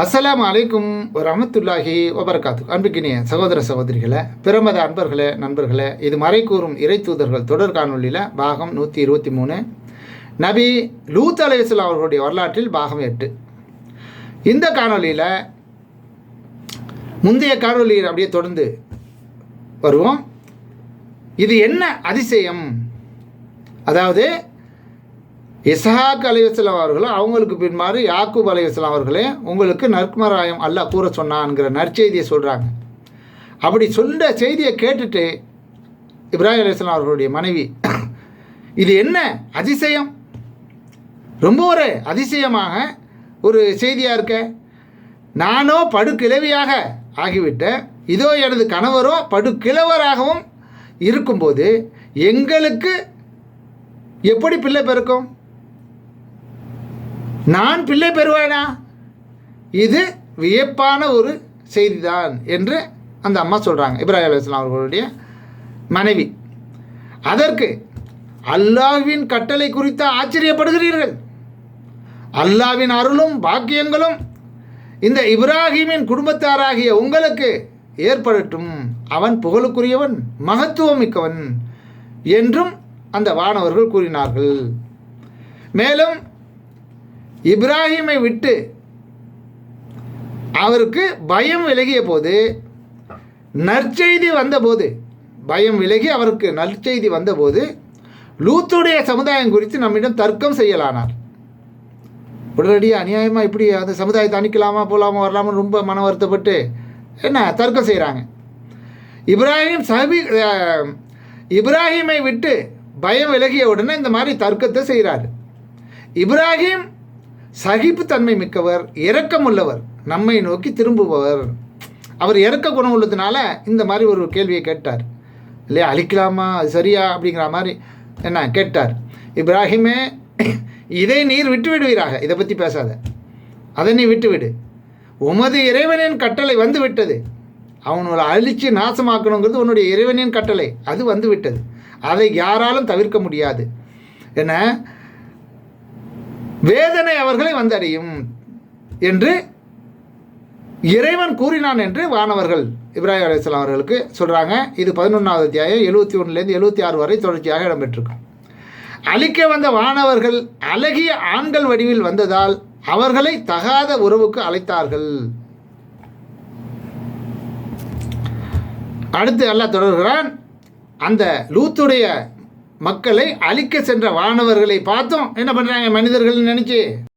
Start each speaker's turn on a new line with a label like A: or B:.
A: அஸ்ஸலாமு அலைக்கும் ரஹமத்துல்லாஹி வபரகாத்து. அன்புக்கினிய சகோதர சகோதரிகளை பிரமத அன்பர்களே நண்பர்களே இது மறை கூறும் இறை தூதர்கள் தொடர் காணொலியில் பாகம் நூற்றி இருபத்தி மூணு. நபி லூத் அலையாஸ்லாம் அவர்களுடைய வரலாற்றில் பாகம் எட்டு. இந்த காணொலியில் முந்தைய காணொலியில் அப்படியே தொடர்ந்து வருவோம். இது என்ன அதிசயம்? அதாவது இசஹாக் அலைவசலாம் அவர்களும் அவங்களுக்கு பின்மாறு யாக்கூப் அலைவசலாம் அவர்களே உங்களுக்கு நற்குமராயம் அல்லாஹ் கூற சொன்னான்ங்கிற நற்செய்தியை சொல்கிறாங்க அப்படி சொல்கிற செய்தியை கேட்டுட்டு இப்ராஹிம் அலையாஸ்லாம் அவர்களுடைய மனைவி இது என்ன அதிசயம்? ரொம்ப ஒரு அதிசயமாக ஒரு செய்தியாக இருக்க? நானோ படுக்கிழவியாக ஆகிவிட்டேன் இதோ எனது கணவரோ படுகிழவராகவும் இருக்கும்போது எங்களுக்கு எப்படி பிள்ளை பிறக்கும்? நான் பிள்ளை பெறுவேனா? இது வியப்பான ஒரு செய்திதான் என்று அந்த அம்மா சொல்கிறாங்க இப்ராஹிம் அலுவலாம் அவர்களுடைய மனைவி. அதற்கு அல்லாஹ்வின் கட்டளை குறித்து ஆச்சரியப்படுகிறீர்கள். அல்லாவின் அருளும் பாக்கியங்களும் இந்த இப்ராஹிமின் குடும்பத்தாராகிய உங்களுக்கு ஏற்படட்டும். அவன் புகழுக்குரியவன் மகத்துவம் மிக்கவன் என்றும் அந்த வானவர்கள் கூறினார்கள். மேலும் இப்ராஹிமை விட்டு அவருக்கு பயம் விலகிய போது நற்செய்தி வந்தபோது பயம் விலகி அவருக்கு நற்செய்தி வந்தபோது லூத்துடைய சமுதாயம் குறித்து நம்மிடம் தர்க்கம் செய்யலானார். உடனடியாக அநியாயமாக இப்படி அந்த சமுதாயத்தை அணிக்கலாமா போகலாமா வரலாமா ரொம்ப மன வருத்தப்பட்டு என்ன தர்க்கம் செய்கிறாங்க இப்ராஹிம் சபி இப்ராஹிமை விட்டு பயம் விலகிய உடனே இந்த மாதிரி தர்க்கத்தை செய்கிறாரு இப்ராஹிம் சகிப்புத்தன்மை மிக்கவர் இரக்கமுள்ளவர் நம்மை நோக்கி திரும்புபவர். அவர் இறக்க குணம் உள்ளதுனால இந்த மாதிரி ஒரு கேள்வியை கேட்டார். இல்லையா? அழிக்கலாமா? அது சரியா? அப்படிங்கிற மாதிரி என்ன கேட்டார். இப்ராஹிமே இதை நீர் விட்டு விடுவீராக இதை பற்றி பேசாத. அதை நீ விட்டுவிடு. உமது இறைவனின் கட்டளை வந்து விட்டது அவனோட அழித்து நாசமாக்கணுங்கிறது உன்னுடைய இறைவனின் கட்டளை. அது வந்து விட்டது அதை யாராலும் தவிர்க்க முடியாது. என்ன? வேதனை அவர்களை வந்தடையும் என்று இறைவன் கூறினான் என்று வானவர்கள் இப்ராஹிம் அலையாம் அவர்களுக்கு சொல்கிறாங்க இது பதினொன்றாவது அத்தியாயம். எழுபத்தி ஒன்றுலேருந்து எழுபத்தி ஆறு வரை தொடர்ச்சியாக இடம்பெற்றிருக்கும். அழிக்க வந்த வானவர்கள் அழகிய ஆண்கள் வடிவில் வந்ததால் அவர்களை தகாத உறவுக்கு அழைத்தார்கள். அடுத்து அல்லாஹ் தொடர்கிறான் அந்த லூத்துடைய மக்களை அழிக்க சென்ற வானவர்களை பார்த்தும். என்ன பண்ணுறாங்க மனிதர்கள் நினச்சி?